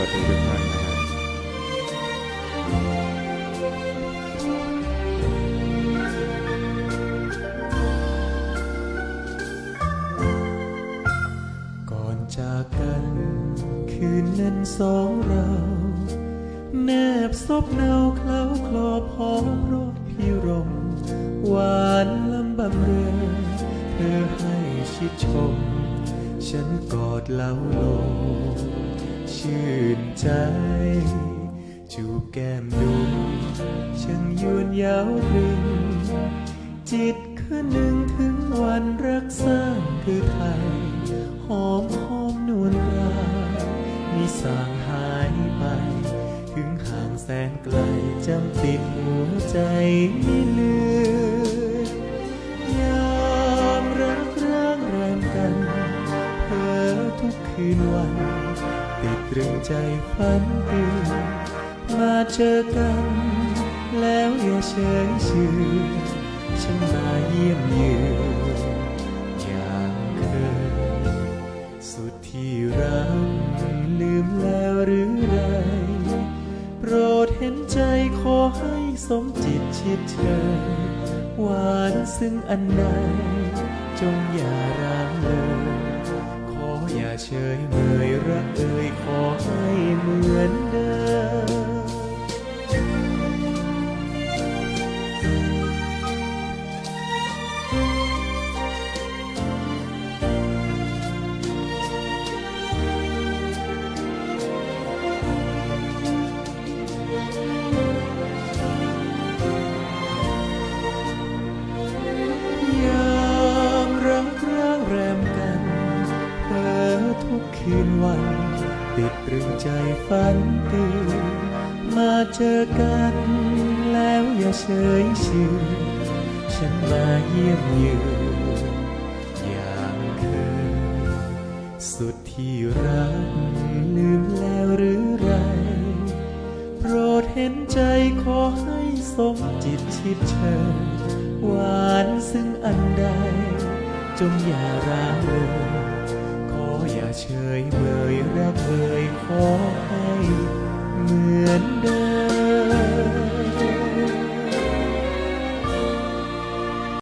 วัสดีทุกท่านนะฮะก่อนจากกันคืนนั้นสองเราแนบซบเนาเคล้าคลอพร้อมรถพิรมหวานลำบำเรือเธอให้ชิดชม ฉันกอดเล้าลง ชื่นใจจูบแก้มดูช่างยวนยาวดึง จิตคืนหนึ่งถึงวันรักสร้างคือไทย หอมหอมนวลรามีสางหายไป ถึงห่างแสนไกลจำติดหัวใจไม่เลือนยามรักร้างแรมกันเพ้อทุกคืนวัน ติดตรึงใจฝันตื่นมาเจอกัน แล้วอย่าเฉยชื่อฉันมาเยี่ยมเยือนอย่างเคยสุดที่รักลืมแล้วหรือไรโปรดเห็นใจขอให้สมจิตชิดเชยหวานซึ่งอันใดจงอย่าร้างเลย เฉยเมยรักเอ่ยขอให้เหมือนเดิม คืนวัน ติดตรึงใจฝันตื่นมาเจอกันแล้วอย่าเฉยชื่อฉันมาเยี่ยมเยือนอย่างเคยสุดที่รักลืมแล้วหรือไร โปรดเห็นใจขอให้สมจิตชิดเชยหวานซึ่งอันใด จงอย่าร้างเลย ขออย่าเฉยเ